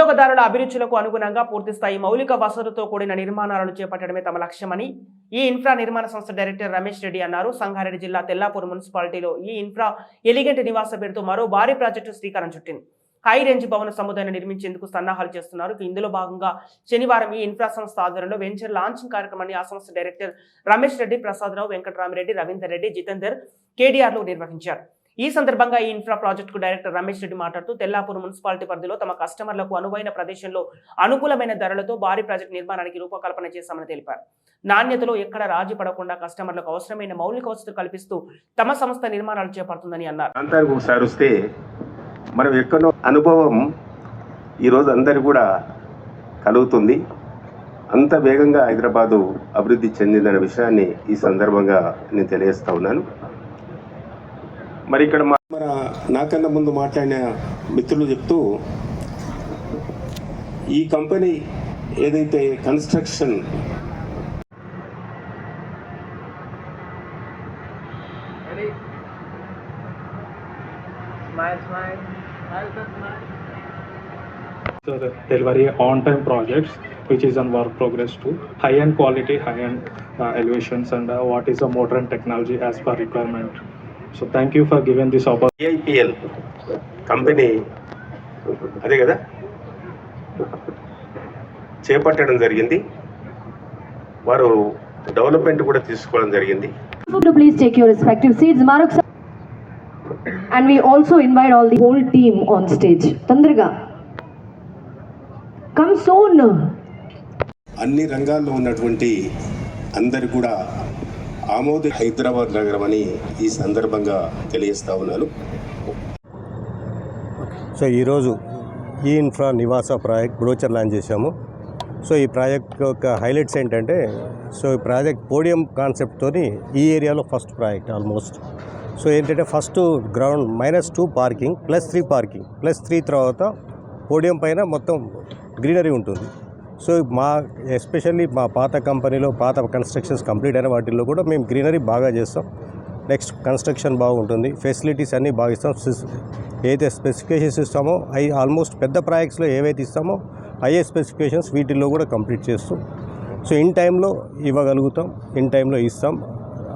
వినియోగదారుల అభిరుచులకు అనుగుణంగా పూర్తిస్థాయి మౌలిక వసతులతో కూడిన నిర్మాణాలను చేపట్టడమే తమ లక్ష్యమని ఈ ఇన్ఫ్రా నిర్మాణ సంస్థ డైరెక్టర్ రమేష్ రెడ్డి అన్నారు. సంగారెడ్డి జిల్లా తెల్లాపూర్ మున్సిపాలిటీలో ఈ ఇన్ఫ్రా ఎలిగెంట్ నివాస పేరుతో మరో భారీ ప్రాజెక్టు శ్రీకారం చుట్టింది. హై రేంజ్ భవన సముదాయాన్ని నిర్మించేందుకు సన్నాహాలు చేస్తున్నారు. ఇందులో భాగంగా శనివారం ఈ ఇన్ఫ్రా సంస్థ ఆధ్వర్యంలో వెంచర్ లాంచింగ్ కార్యక్రమాన్ని ఆ సంస్థ డైరెక్టర్ రమేష్ రెడ్డి ప్రసాదరావు వెంకటరామిరెడ్డి రవీందర్ రెడ్డి జితేందర్ కేడీఆర్లు నిర్వహించారు. ఈ సందర్భంగా ఈ ఇన్ఫ్రా ప్రాజెక్టుకు డైరెక్టర్ రమేష్ రెడ్డి మాట్లాడుతూ తెల్లాపూర్ మున్సిపాలిటీ పరిధిలో తమ కస్టమర్లకు అనువైన ప్రదేశంలో అనుకూలమైన ధరలతో భారీ ప్రాజెక్టు నిర్మాణానికి రూపకల్పన చేశామని తెలిపారు. నాణ్యతలో ఎక్కడ రాజీ పడకుండా కస్టమర్లకు అవసరమైన మౌలిక వసతులు కల్పిస్తూ తమ సంస్థ నిర్మాణాలు చేపడుతుందని అన్నారు. ఒకసారి వస్తే మనం ఎక్కడో అనుభవం ఈరోజు అందరు కూడా కలుగుతుంది. అంత వేగంగా హైదరాబాదు అభివృద్ధి చెందిందనే విషయాన్ని ఈ సందర్భంగా నేను తెలియజేస్తా ఉన్నాను. మరి ఇక్కడ మన నాకన్నా ముందు మాట్లాడిన మిత్రులు చెప్తూ ఈ కంపెనీ ఏదైతే construction delivery on-time projects, which is on work progress too, high-end quality, high-end uh, elevations, and uh, what is the modern technology as per requirement. So thank you for giving this opportunity. AIPL company అదే కదా చేపట్టడం జరిగింది వారు development కూడా తీసుకోవడం జరిగింది to please take your respective seats. Maruk sir. And we also invite all the whole team on stage. Tandriga. Come soon. అన్ని రంగాల్లో ఉన్నటువంటి అందరు కూడా ఆమోద హైదరాబాద్ నగరం అని ఈ సందర్భంగా తెలియజేస్తా ఉన్నాను. సో ఈరోజు ఈ ఇన్ఫ్రా నివాస ప్రాజెక్ట్ బ్రోచర్ లాంచ్ చేశాము. సో ఈ ప్రాజెక్ట్ యొక్క హైలైట్స్ ఏంటంటే సో ఈ ప్రాజెక్ట్ పోడియం కాన్సెప్ట్తోని ఈ ఏరియాలో ఫస్ట్ ప్రాజెక్ట్ ఆల్మోస్ట్. సో ఏంటంటే first ground minus two parking plus three parking plus three తర్వాత పోడియం పైన మొత్తం గ్రీనరీ ఉంటుంది. సో మా ఎస్పెషల్లీ మా పాత కంపెనీలో పాత కన్స్ట్రక్షన్స్ కంప్లీట్ అయిన వాటిల్లో కూడా మేము గ్రీనరీ బాగా చేస్తాం. నెక్స్ట్ కన్స్ట్రక్షన్ బాగుంటుంది. ఫెసిలిటీస్ అన్నీ బాగా ఇస్తాం. సిస్- ఏదైతే స్పెసిఫికేషన్స్ ఇస్తామో అవి ఆల్మోస్ట్ పెద్ద ప్రాజెక్ట్స్లో ఏవైతే ఇస్తామో అయ్యే స్పెసిఫికేషన్స్ వీటిల్లో కూడా కంప్లీట్ చేస్తూ సో ఇన్ టైంలో ఇవ్వగలుగుతాం. ఇన్ టైంలో ఇస్తాం.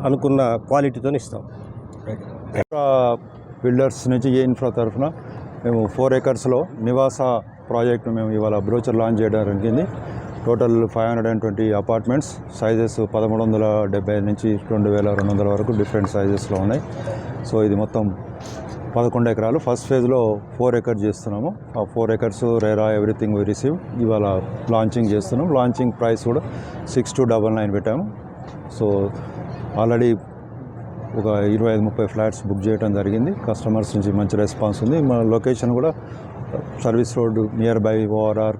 అనుకున్న క్వాలిటీతో ఇస్తాం. బిల్డర్స్ నుంచి ఏ ఇన్ఫ్రా తరఫున మేము ఫోర్ ఏకర్స్లో నివాస ప్రాజెక్ట్ను మేము ఇవాళ బ్రోచర్ లాంచ్ చేయడం జరిగింది. Total five hundred and twenty apartments sizes పదమూడు వందల డెబ్బై నుంచి రెండు వేల రెండు వందల వరకు డిఫరెంట్ సైజెస్లో ఉన్నాయి. సో ఇది మొత్తం పదకొండు ఎకరాలు. ఫస్ట్ ఫేజ్లో ఫోర్ ఎకర్స్ చేస్తున్నాము. ఆ four acres RERA everything we receive ఇవాళ లాంచింగ్ చేస్తున్నాం. లాంచింగ్ ప్రైస్ కూడా సిక్స్ టు డబల్ నైన్ పెట్టాము. సో ఆల్రెడీ ఒక ఇరవై ఐదు ముప్పై ఫ్లాట్స్ బుక్ చేయడం జరిగింది. కస్టమర్స్ నుంచి మంచి రెస్పాన్స్ ఉంది. మన లొకేషన్ కూడా service road near by ORR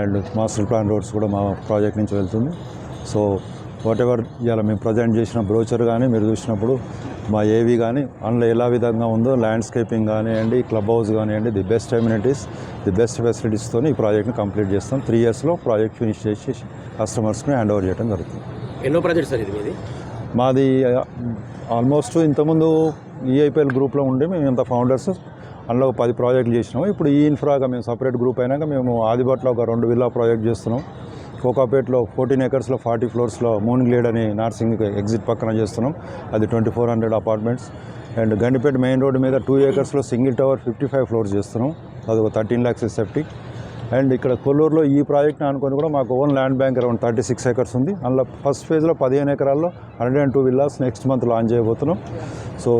and master plan roads కూడా మా ప్రాజెక్ట్ నుంచి వెళ్తుంది. సో వాట్ ఎవర్ ఇవాళ మేము ప్రజెంట్ చేసిన బ్రోచర్ కానీ మీరు చూసినప్పుడు మా ఏవి కానీ అందులో ఎలా విధంగా ఉందో ల్యాండ్స్కేపింగ్ కానివ్వండి క్లబ్ హౌస్ కానివ్వండి the best amenities the best ఫెసిలిటీస్తో ఈ ప్రాజెక్ట్ని కంప్లీట్ చేస్తాం. త్రీ ఇయర్స్లో ప్రాజెక్ట్ ఫినిష్ చేసి కస్టమర్స్ని హ్యాండ్ ఓవర్ చేయడం జరుగుతుంది. ఎన్నో ప్రాజెక్ట్ సార్ ఇది మీది? మాది ఆల్మోస్ట్ ఇంతకుముందు ఈఐపిఎల్ గ్రూప్లో ఉండి మేము ఇంత ఫౌండర్స్ అందులో ఒక పది ప్రాజెక్టులు చేసినాము. ఇప్పుడు ఈ ఇన్ఫ్రాగా మేము సపరేట్ గ్రూప్ అయినాక మేము ఆదిబాట్లో ఒక రెండు విల్లా ప్రాజెక్ట్ చేస్తున్నాం. కోకాపేట్లో ఫోర్టీన్ ఎకర్స్లో ఫార్టీ ఫ్లోర్స్లో మూన్ గ్లేడ్ అని నార్సింగ్ ఎగ్జిట్ పక్కన చేస్తున్నాం. అది twenty four hundred apartments. And Gandipet main road మీద two ఏకర్స్లో single tower fifty five floors చేస్తున్నాం. అది ఒక థర్టీన్ ల్యాక్స్ సెప్టిక్ అండ్ ఇక్కడ కొల్లూరులో ఈ ప్రాజెక్ట్ని అనుకొని కూడా మాకు own land bank around thirty six acres ఉంది. అందులో ఫస్ట్ ఫేజ్లో పదిహేను ఎకరాల్లో hundred and two villas next month launch చేయబోతున్నాం. సో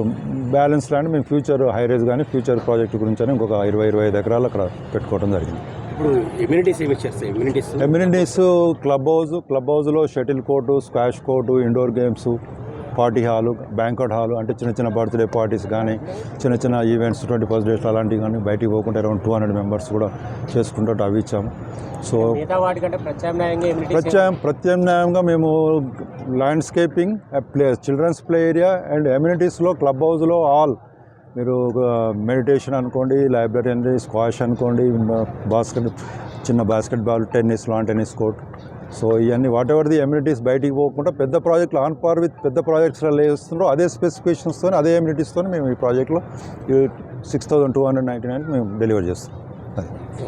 బ్యాలెన్స్ ల్యాండ్ మేము ఫ్యూచర్ హైరేజ్ కానీ ఫ్యూచర్ ప్రాజెక్ట్ గురించి అని ఇంకొక ఇరవై ఇరవై ఐదు ఎకరాలు అక్కడ పెట్టుకోవడం జరిగింది. ఇప్పుడు ఏమి ఇచ్చారు immunities amenities club house club హౌస్లో shuttle court squash court indoor games party hall banquet hall అంటే చిన్న చిన్న బర్త్డే పార్టీస్ కానీ చిన్న చిన్న ఈవెంట్స్ ట్వంటీ ఫస్ట్ డేస్ అలాంటివి కానీ బయటికి పోకుండా అరౌండ్ టూ హండ్రెడ్ మెంబర్స్ కూడా చేసుకుంటూ అవి ఇచ్చాము. సో ప్రత్యామ్ ప్రత్యామ్నాయంగా మేము landscaping play children's play area and ఎమ్యూనిటీస్లో club హౌస్లో ఆల్. మీరు మెడిటేషన్ అనుకోండి లైబ్రరీ అండి స్క్వాష్ అనుకోండి బాస్కెట్ చిన్న basket ball tennis lawn tennis court. So ఇవన్నీ వాట్ ఎవర్ ది ఎమ్యూనిటీస్ బయటికి పోకుండా పెద్ద ప్రాజెక్టులు ఆన్ పార్ విత్ పెద్ద ప్రాజెక్ట్స్లో వేస్తున్నారో అదే స్పెసిఫికేషన్స్తో అదే ఎమ్యూనిటీస్తో మేము ఈ ప్రాజెక్ట్లో six thousand two hundred ninety nine మేము డెలివర్ చేస్తాం